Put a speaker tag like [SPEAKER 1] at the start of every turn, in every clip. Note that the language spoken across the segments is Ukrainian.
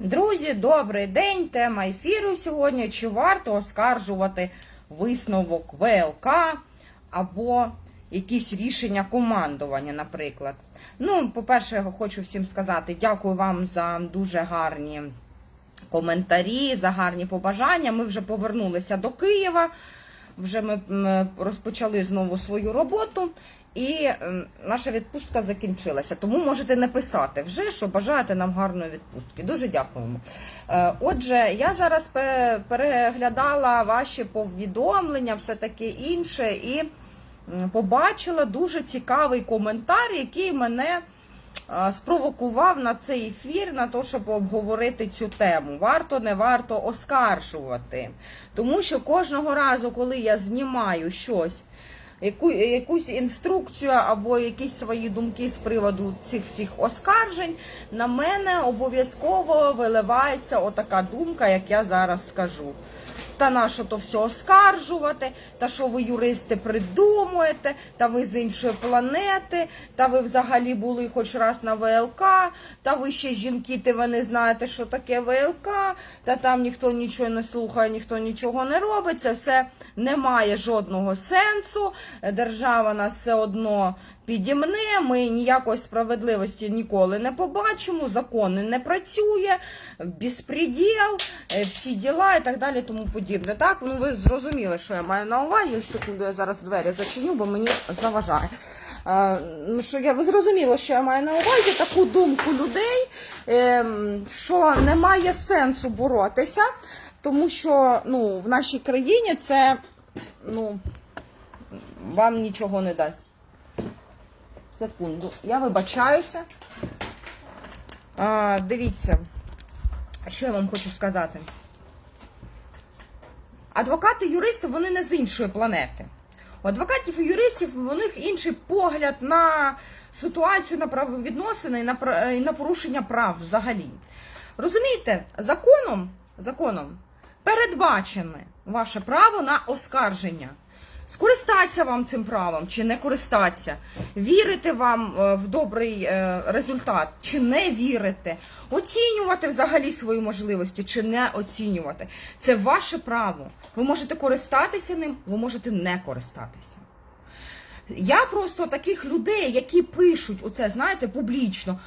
[SPEAKER 1] Друзі, добрий день! Тема ефіру сьогодні. Чи варто оскаржувати висновок ВЛК або якісь рішення командування, наприклад? Ну, по-перше, я хочу всім сказати дякую вам за дуже гарні коментарі, за гарні побажання. Ми вже повернулися до Києва, вже ми розпочали знову свою роботу. І ем, наша відпустка закінчилася. Тому можете написати вже, що бажаєте нам гарної відпустки. Дуже дякуємо. Е, Отже, я зараз переглядала ваші повідомлення, все таке інше, і побачила дуже цікавий коментар, який мене е, спровокував на цей ефір, на те, щоб обговорити цю тему. Варто, не варто оскаржувати. Тому що кожного разу, коли я знімаю щось яку, якусь інструкцію або якісь свої думки з приводу цих всіх оскаржень, на мене обов'язково виливається отака думка, як я зараз скажу. Та на що то все оскаржувати, та що ви юристи придумуєте, та ви з іншої планети, та ви взагалі були хоч раз на ВЛК, та ви ще жінки, та ви не знаєте, що таке ВЛК, та там ніхто нічого не слухає, ніхто нічого не робить. Це все не має жодного сенсу. Держава нас все одно підімне, ми ніякої справедливості ніколи не побачимо, закони не працює, безпреділ, е, всі діла і так далі, тому подібне. Так, ну ви зрозуміли, що я маю на увазі. Секунду, я зараз двері зачиню, бо мені заважає. Е, Що я ви зрозуміли, що я маю на увазі таку думку людей, ем, що немає сенсу боротися, тому що ну, в нашій країні це ну, вам нічого не дасть. Секунду, я вибачаюся. А, дивіться, що я вам хочу сказати. Адвокати, юристи, вони не з іншої планети. У адвокатів і юристів у них інший погляд на ситуацію, на правовідносини і на, і на порушення прав взагалі. Розумієте, законом, законом передбачене ваше право на оскарження. Скористатися вам цим правом чи не користатися, вірити вам е, в добрий е, результат чи не вірити, оцінювати взагалі свої можливості чи не оцінювати. Це ваше право. Ви можете користатися ним, ви можете не користатися. Я просто таких людей, які пишуть оце, знаєте, публічно.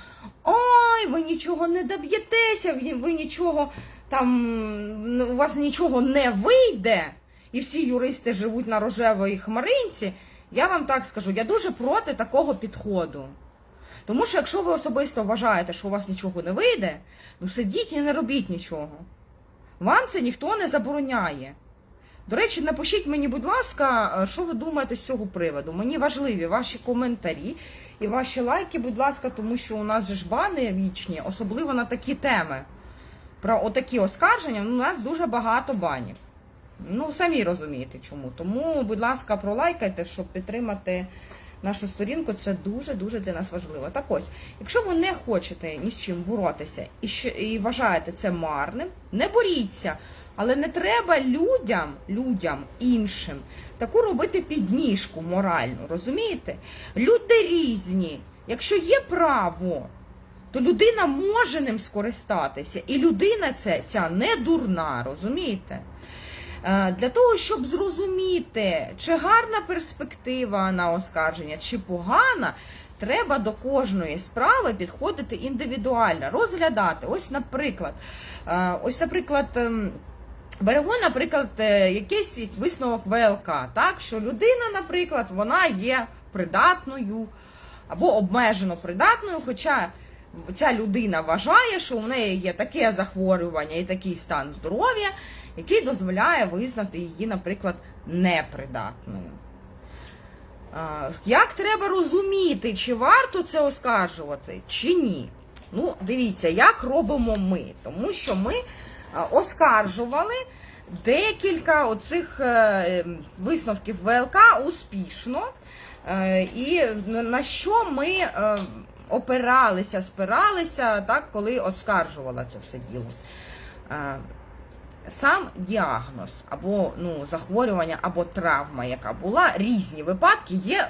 [SPEAKER 1] Ой, ви нічого не доб'єтеся, ви нічого там, у вас нічого не вийде, і всі юристи живуть на рожевій хмаринці. Я вам так скажу, я дуже проти такого підходу. Тому що якщо ви особисто вважаєте, що у вас нічого не вийде, ну сидіть і не робіть нічого. Вам це ніхто не забороняє. До речі, напишіть мені, будь ласка, е, що ви думаєте з цього приводу. Мені важливі ваші коментарі і ваші лайки, будь ласка, тому що у нас же ж бани вічні, особливо на такі теми. Про отакі оскарження, ну, у нас дуже багато банів. Ну, самі розумієте чому. Тому, будь ласка, пролайкайте, щоб підтримати нашу сторінку. Це дуже-дуже для нас важливо. Так ось, якщо ви не хочете ні з чим боротися і, що, і вважаєте це марним, не боріться. Але не треба людям, людям іншим таку робити підніжку моральну, розумієте? Люди різні. Якщо є право, то людина може ним скористатися. І людина це, ця не дурна, розумієте? Е, Для того, щоб зрозуміти, чи гарна перспектива на оскарження, чи погана, треба до кожної справи підходити індивідуально, розглядати. Ось, наприклад, е, ось, наприклад. ем, Беремо, наприклад, е, якийсь висновок ВЛК, так, що людина, наприклад, вона є придатною або обмежено придатною, хоча ця людина вважає, що у неї є таке захворювання і такий стан здоров'я, який дозволяє визнати її, наприклад, непридатною. Як треба розуміти, чи варто це оскаржувати, чи ні? Ну, дивіться, як робимо ми, тому що ми оскаржували декілька оцих е, висновків ВЛК успішно. Е, І на що ми е, опиралися, спиралися, так, коли оскаржувала це все діло. Сам діагноз або ну, захворювання, або травма, яка була, різні випадки. Є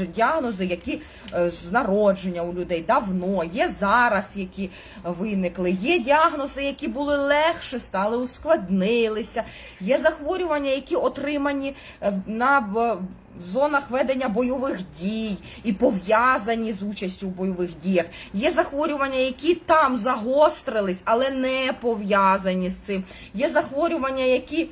[SPEAKER 1] е, діагнози, які е, з народження у людей давно, є зараз, які виникли, є діагнози, які були легше, стали ускладнилися, є захворювання, які отримані е, на в- зонах ведення бойових дій і пов'язані з участю в бойових діях. Є захворювання, які там загострились, але не пов'язані з цим. Є захворювання, які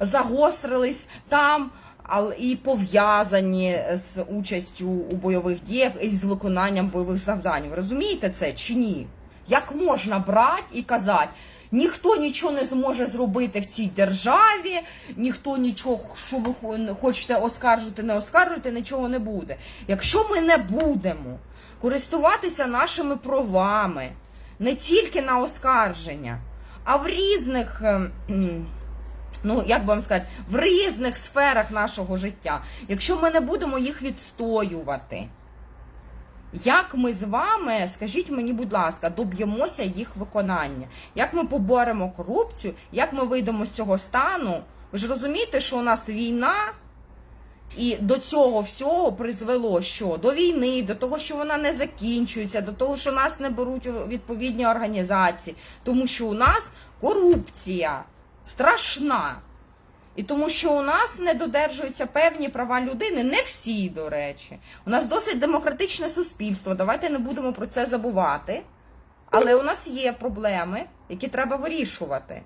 [SPEAKER 1] загострились там. але І пов'язані з участю у бойових діях і з виконанням бойових завдань. Ви розумієте це чи ні? Як можна брати і казати, ніхто нічого не зможе зробити в цій державі, ніхто нічого, що ви хочете оскаржити, не оскаржити, нічого не буде. Якщо ми не будемо користуватися нашими правами не тільки на оскарження, а в різних. ем, Ну, як би вам сказати, в різних сферах нашого життя, якщо ми не будемо їх відстоювати, як ми з вами, скажіть мені, будь ласка, доб'ємося їх виконання? Як ми поборемо корупцію? Як ми вийдемо з цього стану? Ви ж розумієте, що у нас війна, і до цього всього призвело що? До війни, до того, що вона не закінчується, до того, що нас не беруть у відповідні організації, тому що у нас корупція страшна. І тому, що у нас не додержуються певні права людини, не всі, до речі. У нас досить демократичне суспільство. Давайте не будемо про це забувати. Але у нас є проблеми, які треба вирішувати.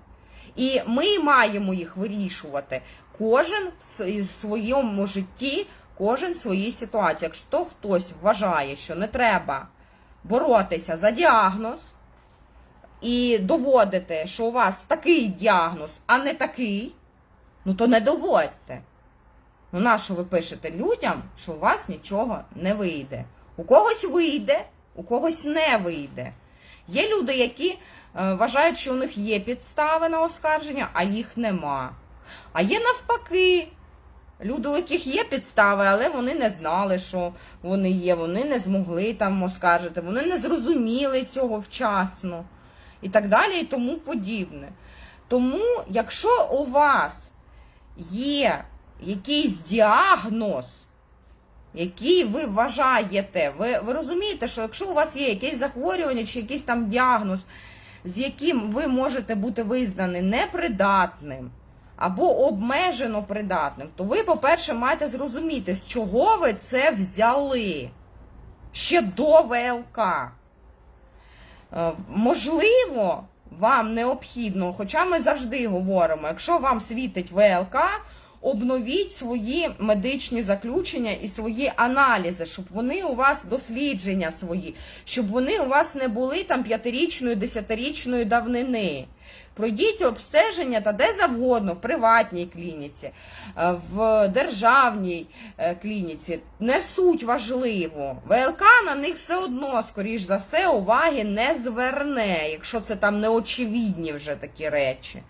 [SPEAKER 1] І ми маємо їх вирішувати. Кожен в своєму житті, кожен в своїй ситуації. Якщо хтось вважає, що не треба боротися за діагноз і доводити, що у вас такий діагноз, а не такий, ну то не доводьте. Ну, на що ви пишете людям, що у вас нічого не вийде? У когось вийде, у когось не вийде. Є люди, які е, вважають, що у них є підстави на оскарження, а їх нема. А є навпаки. Люди, у яких є підстави, але вони не знали, що вони є, вони не змогли там оскаржити, вони не зрозуміли цього вчасно і так далі, і тому подібне. Тому, якщо у вас є якийсь діагноз, який ви вважаєте, ви, ви розумієте, що якщо у вас є якесь захворювання чи якийсь там діагноз, з яким ви можете бути визнані непридатним або обмежено придатним, то ви, по-перше, маєте зрозуміти, з чого ви це взяли ще до ВЛК. Е, Можливо, вам необхідно, хоча ми завжди говоримо, якщо вам світить ВЛК, обновіть свої медичні заключення і свої аналізи, щоб вони у вас дослідження свої, щоб вони у вас не були там п'ятирічної, десятирічної давнини. Пройдіть обстеження та де завгодно, в приватній клініці, е, в державній е, клініці. Не суть важливо. ВЛК на них все одно, скоріш за все, уваги не зверне, якщо це там неочевидні вже такі речі.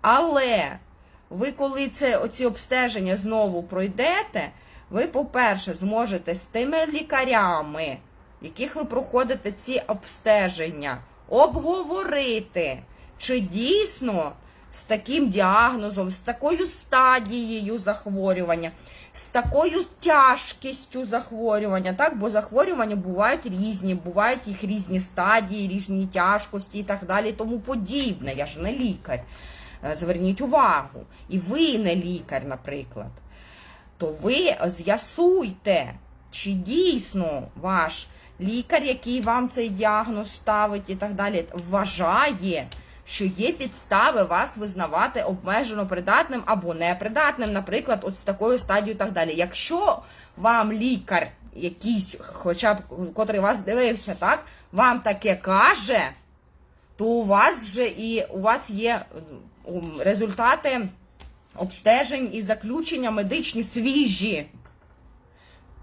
[SPEAKER 1] Але ви, коли це оці обстеження знову пройдете, ви, по-перше, зможете з тими лікарями, яких ви проходите ці обстеження, обговорити, чи дійсно з таким діагнозом, з такою стадією захворювання, з такою тяжкістю захворювання, так? бо захворювання бувають різні, бувають їх різні стадії, різні тяжкості і так далі, тому подібне. Я ж не лікар. Е, Зверніть увагу. І ви не лікар, наприклад. То ви з'ясуйте, чи дійсно ваш лікар, який вам цей діагноз ставить і так далі, вважає, що є підстави вас визнавати обмежено придатним або непридатним, наприклад, от з такою стадією і так далі. Якщо вам лікар якийсь, хоча б котрий вас дивився, так, вам таке каже, то у вас вже і у вас є результати обстежень і заключення медичні свіжі.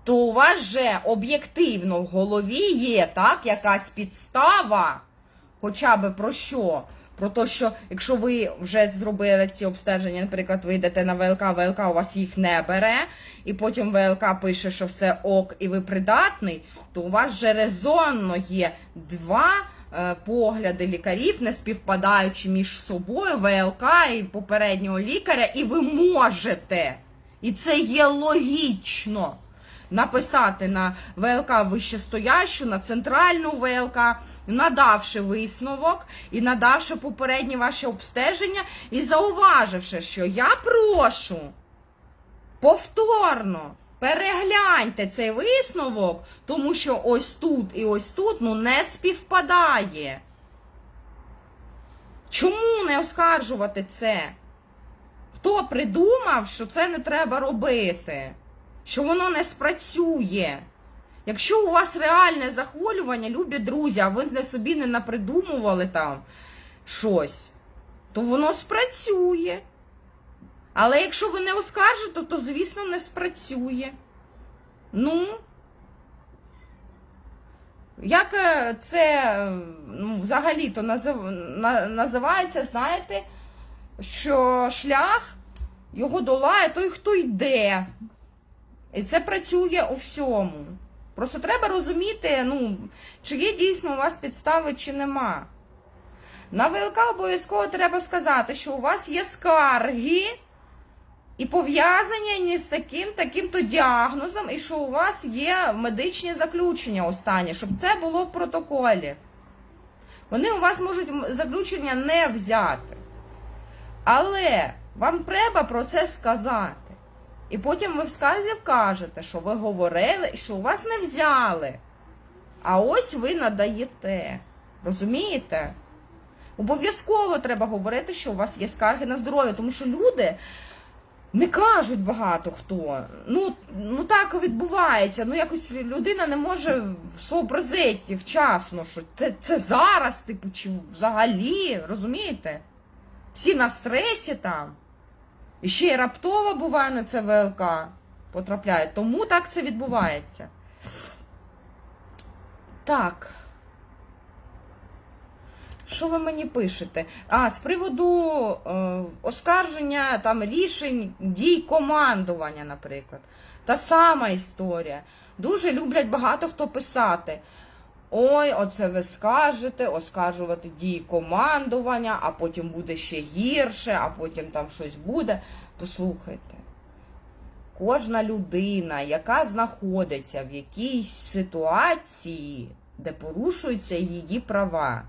[SPEAKER 1] То у вас же об'єктивно в голові є так, якась підстава, хоча би про що? Про те, що якщо ви вже зробили ці обстеження, наприклад, ви йдете на ВЛК, ВЛК у вас їх не бере, і потім ВЛК пише, що все ок, і ви придатний, то у вас вже резонно є два е, погляди лікарів, не співпадаючи між собою, ВЛК і попереднього лікаря, і ви можете, і це є логічно, написати на ВЛК вищестоящу, на центральну ВЛК, надавши висновок і надавши попередні ваші обстеження, і зауваживши, що я прошу повторно перегляньте цей висновок, тому що ось тут і ось тут ну, не співпадає. Чому не оскаржувати це? Хто придумав, що це не треба робити? Що воно не спрацює? Якщо у вас реальне захворювання, любі друзі, а ви не собі не напридумували там щось, то воно спрацює. Але якщо ви не оскаржите, то, звісно, не спрацює. Ну, як е, це ну, взагалі-то назив, на, називається, знаєте, що шлях його долає той, хто йде. І це працює у всьому. Просто треба розуміти, ну, чи є дійсно у вас підстави, чи нема. На ВЛК обов'язково треба сказати, що у вас є скарги і пов'язані з таким таким-то діагнозом, і що у вас є медичні заключення останні, щоб це було в протоколі. Вони у вас можуть заключення не взяти. Але вам треба про це сказати. І потім ви в скарзі вкажете, що ви говорили і що у вас не взяли. А ось ви надаєте. Розумієте? Обов'язково треба говорити, що у вас є скарги на здоров'я, тому що люди не кажуть багато хто. Ну, ну так відбувається. Ну, якось людина не може сообразити вчасно, що це, це зараз, типу, чи взагалі, розумієте? Всі на стресі там. І ще й раптово буває на це ВЛК потрапляють. Тому так це відбувається. Так. Що ви мені пишете? А, з приводу е, оскарження там рішень дій командування, наприклад. Та сама історія. Дуже люблять багато хто писати. Ой, оце ви скажете, оскаржувати дії командування, а потім буде ще гірше, а потім там щось буде. Послухайте, кожна людина, яка знаходиться в якійсь ситуації, де порушуються її права,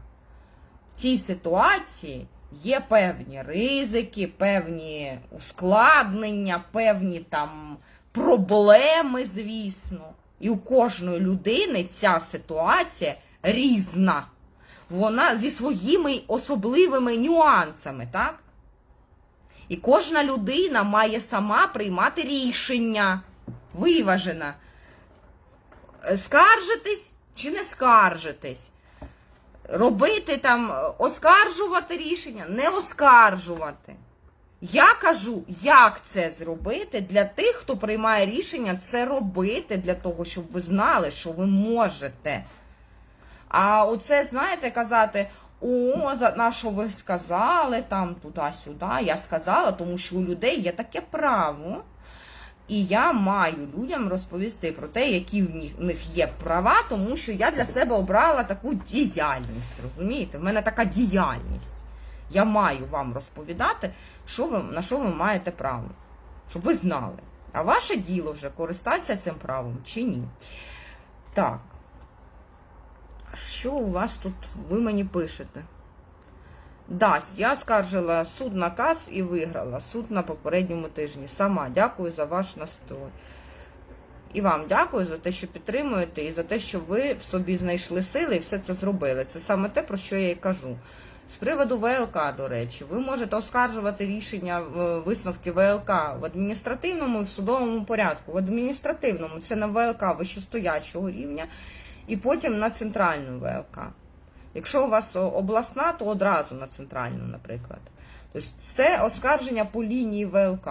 [SPEAKER 1] в цій ситуації є певні ризики, певні ускладнення, певні там проблеми, звісно. І у кожної людини ця ситуація різна. Вона зі своїми особливими нюансами, так? І кожна людина має сама приймати рішення. Виважена. Скаржитись чи не скаржитись? Робити там, оскаржувати рішення, не оскаржувати. Я кажу, як це зробити для тих, хто приймає рішення, це робити для того, щоб ви знали, що ви можете. А оце, знаєте, казати, о, на що ви сказали, там туди-сюди. Я сказала, тому що у людей є таке право. І я маю людям розповісти про те, які в них є права, тому що я для себе обрала таку діяльність. Розумієте? В мене така діяльність. Я маю вам розповідати, що ви, на що ви маєте право, щоб ви знали. А ваше діло вже користатися цим правом чи ні. Так. Що у вас тут ви мені пишете? Да, я скаржила суд наказ і виграла суд на попередньому тижні. Сама дякую за ваш настрой. І вам дякую за те, що підтримуєте, і за те, що ви в собі знайшли сили і все це зробили. Це саме те, про що я і кажу. З приводу ВЛК, до речі, ви можете оскаржувати рішення е, висновки ВЛК в адміністративному і в судовому порядку. В адміністративному це на ВЛК вищестоячого рівня, і потім на центральну ВЛК. Якщо у вас обласна, то одразу на центральну, наприклад. Тобто це оскарження по лінії ВЛК.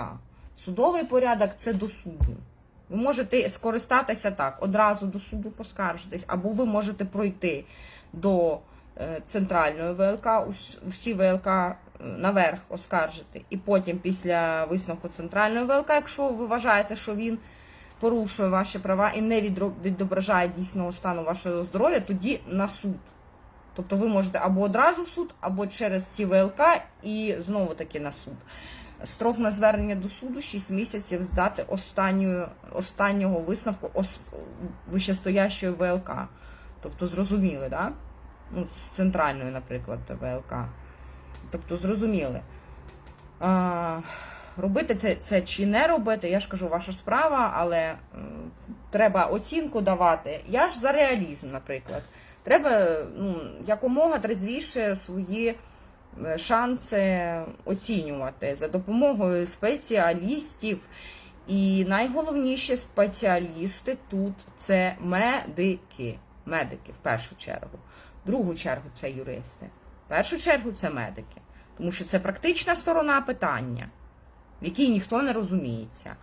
[SPEAKER 1] Судовий порядок це до суду. Ви можете скористатися так, одразу до суду поскаржитись, або ви можете пройти до е, центральної ВЛК, усі ВЛК е, наверх оскаржити, і потім після висновку центральної ВЛК, якщо ви вважаєте, що він порушує ваші права і не відображає дійсного стану вашого здоров'я, тоді на суд. Тобто ви можете або одразу в суд, або через СІВЛК і знову таки на суд. Строк на звернення до суду 6 місяців здати останньою, останнього висновку ос, вищестоящої ВЛК. Тобто зрозуміли, да? Ну, з центральної, наприклад, ВЛК. Тобто зрозуміли. А, робити це, це чи не робити, я ж кажу, ваша справа, але м, треба оцінку давати. Я ж за реалізм, наприклад. Треба ну, якомога трезвіше свої е, шанси оцінювати за допомогою спеціалістів. І найголовніші спеціалісти тут це медики. Медики в першу чергу. Другу чергу це юристи. В першу чергу це медики. Тому що це практична сторона питання, в якій ніхто не розуміється.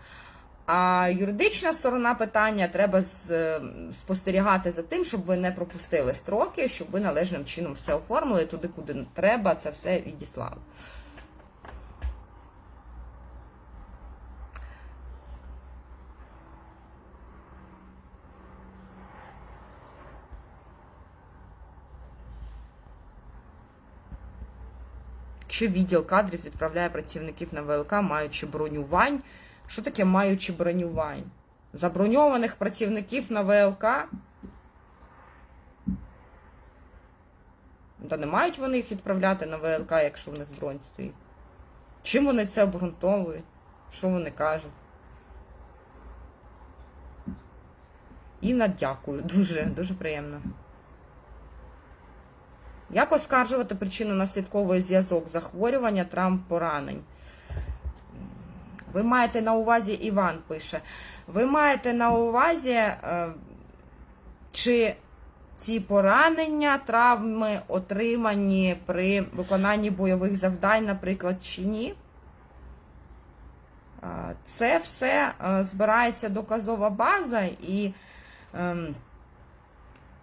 [SPEAKER 1] А юридична сторона питання треба з- спостерігати за тим, щоб ви не пропустили строки, щоб ви належним чином все оформили туди, куди треба, це все відіслали. Якщо відділ кадрів відправляє працівників на ВЛК, маючи бронювань, що таке маючи бронювань? Заброньованих працівників на ВЛК? Та не мають вони їх відправляти на ВЛК, якщо в них бронь стоїть. Чим вони це обґрунтовують? Що вони кажуть? Інна, дякую. Дуже, дуже приємно. Як оскаржувати причинно-наслідковий зв'язок захворювання, травм, поранень? Ви маєте на увазі, Іван пише, ви маєте на увазі, е, чи ці поранення, травми отримані при виконанні бойових завдань, наприклад, чи ні? Е, Це все е, збирається доказова база і ем,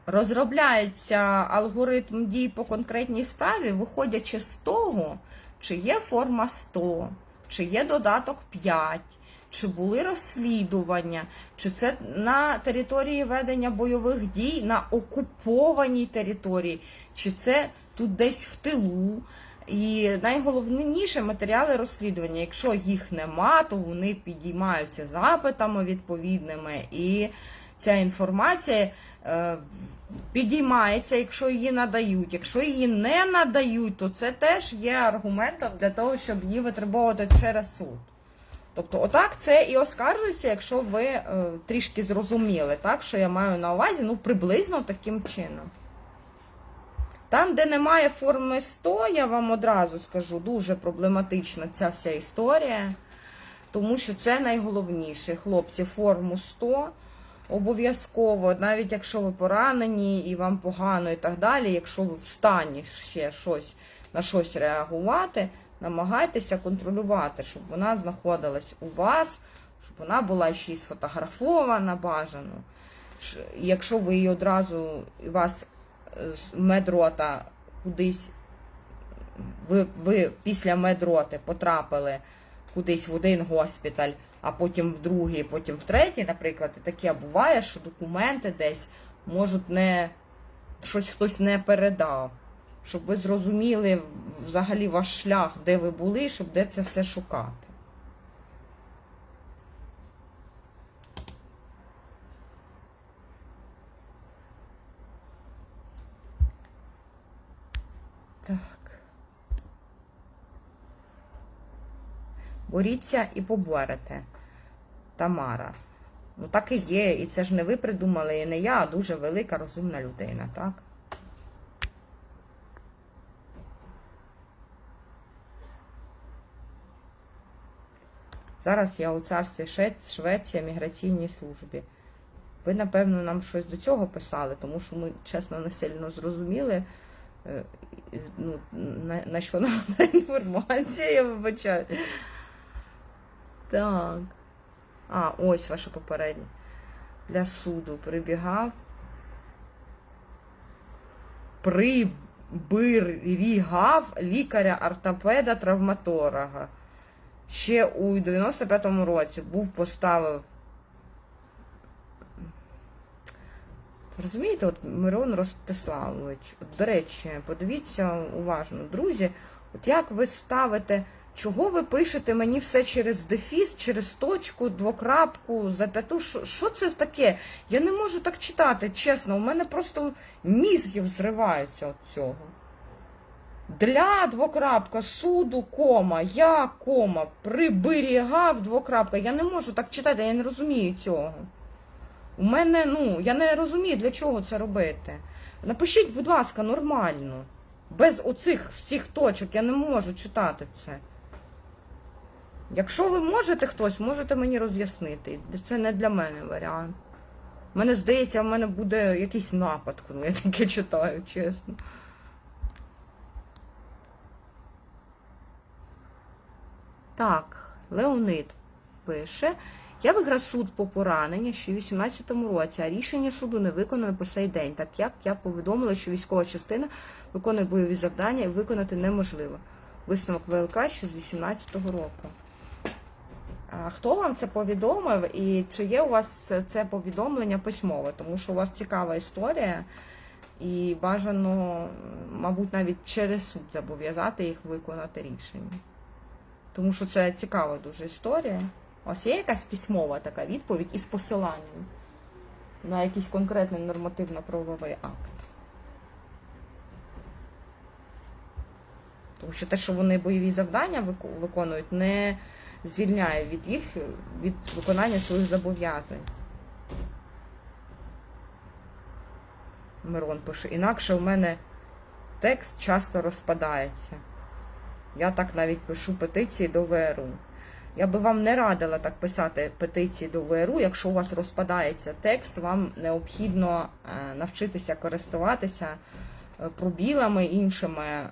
[SPEAKER 1] розробляється алгоритм дій по конкретній справі, виходячи з того, чи є форма 100, чи є додаток 5, чи були розслідування, чи це на території ведення бойових дій на окупованій території, чи це тут десь в тилу. І найголовніше матеріали розслідування. Якщо їх нема, то вони підіймаються запитами відповідними, і ця інформація підіймається, якщо її надають. Якщо її не надають, то це теж є аргументом для того, щоб її витребовувати через суд. Тобто, отак це і оскаржується, якщо ви е, трішки зрозуміли, так, що я маю на увазі, ну приблизно таким чином. Там, де немає форми 100, я вам одразу скажу, дуже проблематична ця вся історія, тому що це найголовніше. Хлопці, форму 100 обов'язково, навіть якщо ви поранені і вам погано і так далі, якщо ви в стані ще щось на щось реагувати, намагайтеся контролювати, щоб вона знаходилась у вас, щоб вона була ще й сфотографована бажано. Якщо ви її одразу вас е, медрота кудись, ви, ви після медроти потрапили кудись в один госпіталь, а потім в другий, потім в третій, наприклад, і таке буває, що документи десь можуть не щось хтось не передав. Щоб ви зрозуміли взагалі ваш шлях, де ви були, щоб де це все шукати. Так. Боріться і поборете. Тамара. Ну так і є. І це ж не ви придумали, і не я, а дуже велика розумна людина, так? Зараз я у царстві Шве- Швеція міграційній службі. Ви, напевно, нам щось до цього писали, тому що ми, чесно, не сильно зрозуміли, е, ну, на, на що нам інформація, я вибачаю. Так. А, ось ваше попереднє. Для суду прибігав. Приберігав лікаря-ортопеда травматолога. Ще у 95-му році був поставив. Розумієте, от Мирон Ростиславович, от, до речі, подивіться уважно, друзі, от як ви ставите, чого ви пишете мені все через дефіс, через точку, двокрапку, зап'яту? Що, це таке? Я не можу так читати, чесно, у мене просто мізги взриваються від цього. Для двокрапка, суду, кома, я кома, приберігав двокрапка. Я не можу так читати, я не розумію цього. У мене, ну, я не розумію, для чого це робити. Напишіть, будь ласка, нормально. Без оцих всіх точок я не можу читати це. Якщо ви можете хтось, можете мені роз'яснити. Це не для мене варіант. Мене здається, в мене буде якийсь напад, коли я таке читаю, чесно. Так, Леонид пише. Я виграв суд по поранення ще у 18-му році, а рішення суду не виконано по сей день, так як я повідомила, що військова частина виконує бойові завдання і виконати неможливо. Висновок ВЛК ще з 18-го року. Хто вам це повідомив і чи є у вас це повідомлення письмове? Тому що у вас цікава історія, і бажано, мабуть, навіть через суд зобов'язати їх виконати рішення. Тому що це цікава дуже історія. У вас є якась письмова така відповідь із посиланням на якийсь конкретний нормативно-правовий акт. Тому що те, що вони бойові завдання виконують, не звільняє від їх від виконання своїх зобов'язань. Мирон пише, інакше у мене текст часто розпадається. Я так навіть пишу петиції до ВРУ. Я би вам не радила так писати петиції до ВРУ. Якщо у вас розпадається текст, вам необхідно е, навчитися користуватися е, пробілами, іншими е,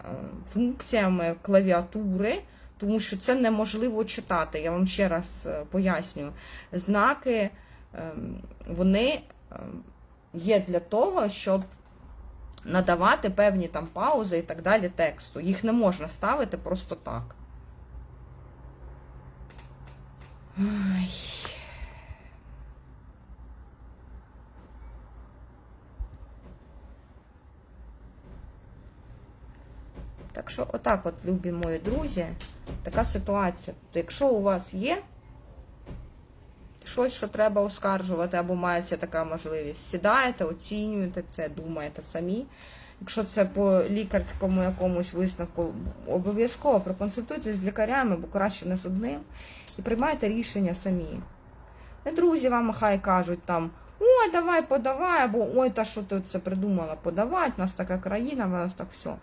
[SPEAKER 1] функціями клавіатури, тому що це неможливо читати. Я вам ще раз е, поясню. Знаки ем, вони ем, є для того, щоб надавати певні там паузи і так далі тексту. Їх не можна ставити просто так. Ай. Так що, отак, от, любі мої друзі, така ситуація. То якщо у вас є щось, що треба оскаржувати, або мається така можливість, сідаєте, оцінюєте це, думаєте самі. Якщо це по лікарському якомусь висновку, обов'язково проконсультуйтесь з лікарями, бо краще не з одним, і приймайте рішення самі. Не друзі вам хай кажуть там, ой, давай подавай, або ой, та що ти це придумала подавати, у нас така країна, у нас так все.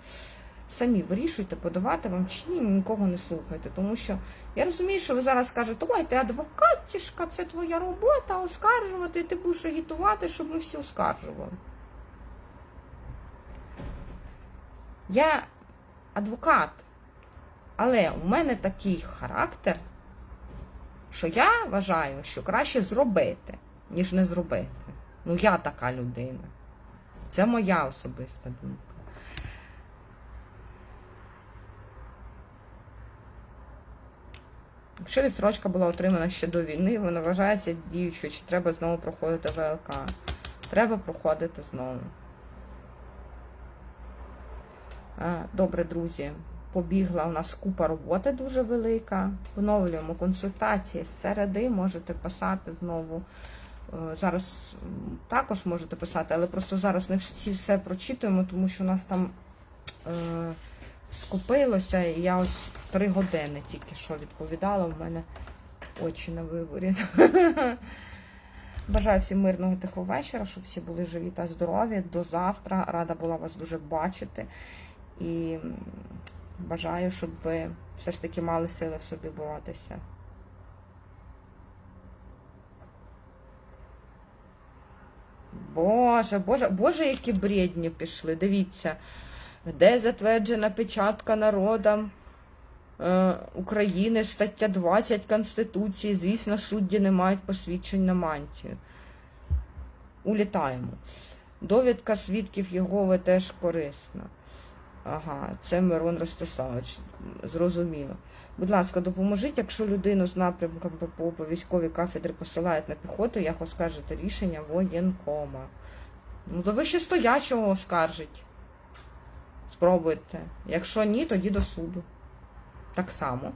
[SPEAKER 1] Самі вирішуйте, подавати вам чи ні, нікого не слухайте. Тому що я розумію, що ви зараз скажете, ой, ти адвокатішка, це твоя робота, оскаржувати, ти будеш агітувати, щоб ми всі оскаржували. Я адвокат, але у мене такий характер, що я вважаю, що краще зробити, ніж не зробити. Ну, я така людина. Це моя особиста думка. Якщо відсрочка була отримана ще до війни, вона вважається діючою, чи треба знову проходити ВЛК. Треба проходити знову. Е, Добре, друзі. Побігла у нас купа роботи дуже велика. Поновлюємо консультації з середи, можете писати знову. Е, Зараз також можете писати, але просто зараз не всі все прочитуємо, тому що у нас там скопилося, і я ось три години тільки що відповідала, в мене очі на виворі. Бажаю всім мирного тихого вечора, щоб всі були живі та здорові. До завтра. Рада була вас дуже бачити. І бажаю, щоб ви все ж таки мали сили в собі боротися. Боже, Боже, Боже, які бредні пішли. Дивіться, де затверджена печатка народам е, України, стаття 20 Конституції. Звісно, судді не мають посвідчень на мантію. Улітаємо. Довідка свідків Єгови теж корисна. Ага, це Мирон Ростиславович. Зрозуміло. Будь ласка, допоможіть, якщо людину з напрямком ППО по військовій кафедрі посилають на піхоту, як оскаржити рішення воєнкома. Ну, до вищестоячого оскаржить. Спробуйте. Якщо ні, тоді до суду. Так само.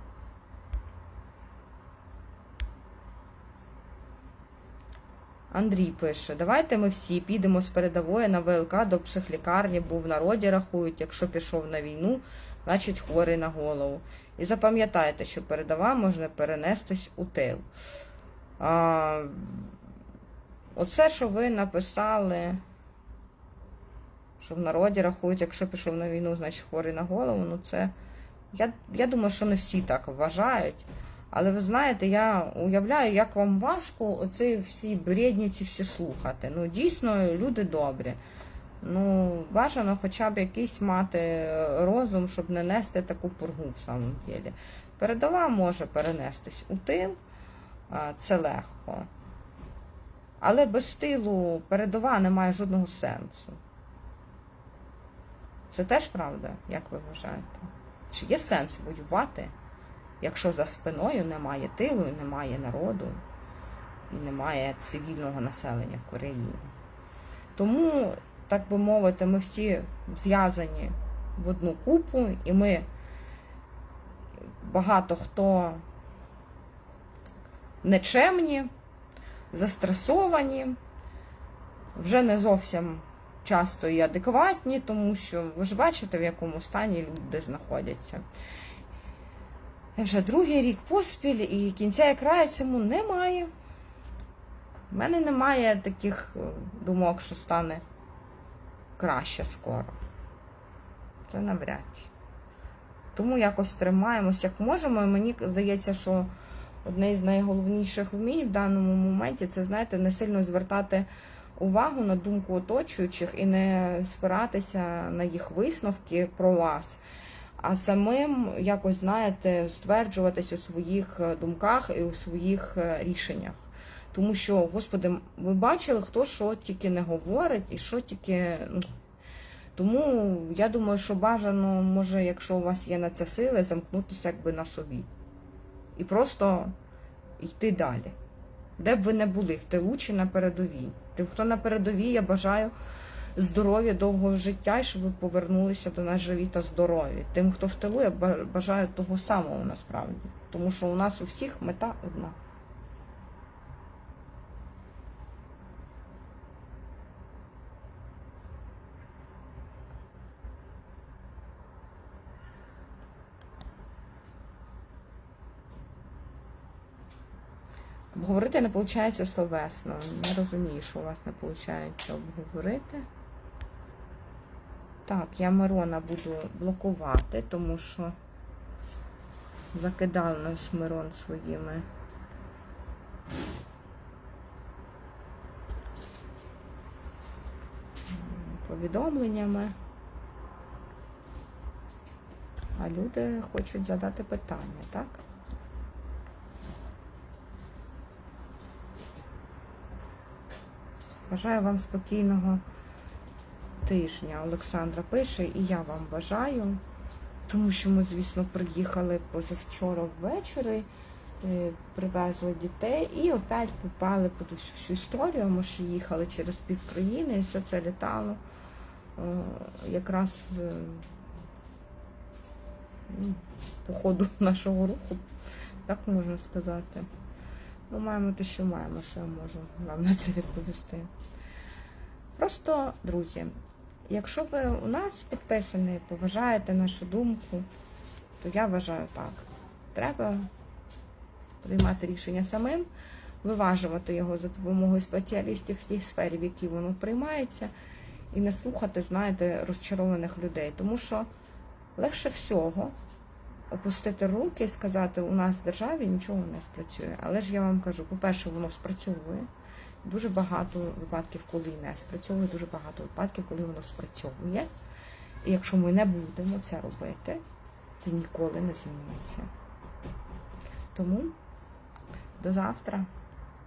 [SPEAKER 1] Андрій пише: давайте ми всі підемо з передової на ВЛК до психлікарні, бо в народі рахують, якщо пішов на війну, значить хворий на голову. І запам'ятайте, що передова може перенестись у тил. А, оце, що ви написали, що в народі рахують, якщо пішов на війну, значить хворий на голову. Ну це. Я, я думаю, що не всі так вважають. Але ви знаєте, я уявляю, як вам важко оці всі бредні ці всі слухати. Ну, дійсно, люди добрі. Ну, бажано хоча б якийсь мати розум, щоб не нести таку пургу в самому ділі. Передова може перенестись у тил, це легко. Але без тилу передова не має жодного сенсу. Це теж правда, як ви вважаєте? Чи є сенс воювати, якщо за спиною немає тилу, немає народу, і немає цивільного населення в Кореї? Тому, так би мовити, ми всі зв'язані в одну купу, і ми багато хто нечемні, застресовані, вже не зовсім часто і адекватні, тому що ви ж бачите, в якому стані люди знаходяться. Вже другий рік поспіль і кінця і краю цьому немає. У мене немає таких е, думок, що стане краще скоро. Це навряд чи. Тому якось тримаємось, як можемо. І мені здається, що одне з найголовніших вмінь в даному моменті це, знаєте, не сильно звертати увагу на думку оточуючих і не спиратися на їх висновки про вас, а самим якось, знаєте, стверджуватись у своїх е, думках і у своїх е, рішеннях. Тому що, Господи, ви бачили, хто що тільки не говорить і що тільки. ну, Тому я думаю, що бажано, може, якщо у вас є на це сили, замкнутися якби на собі. І просто йти далі. Де б ви не були, в тилу чи на передовій. Тим, хто на передовій, я бажаю здоров'я, довгого життя, і щоб ви повернулися до нас живі та здорові. Тим, хто в тилу, я ба- бажаю того самого насправді. Тому що у нас у всіх мета одна. Обговорити не виходить словесно. Не розумію, що у вас не виходить обговорити. Так, я Мирона буду блокувати, тому що закидав нас Мирон своїми повідомленнями. А люди хочуть задати питання, так? Бажаю вам спокійного тижня. Олександра пише, і я вам бажаю, тому що ми, звісно, приїхали позавчора ввечері, е, привезли дітей і опять попали під всю історію. Ми ще їхали через пів країни, і все це літало е, якраз е, ну, по ходу нашого руху, так можна сказати. Ми маємо те, що маємо, що я можу вам на це відповісти. Просто, друзі, якщо ви у нас підписані, поважаєте нашу думку, то я вважаю так. Треба приймати рішення самим, виважувати його за допомогою спеціалістів в тій сфері, в якій воно приймається, і не слухати, знаєте, розчарованих людей. Тому що легше всього опустити руки і сказати, у нас в державі нічого не спрацює. Але ж я вам кажу, по-перше, воно спрацьовує. Дуже багато випадків, коли не спрацьовує, дуже багато випадків, коли воно спрацьовує. І якщо ми не будемо це робити, це ніколи не зміниться. Тому до завтра.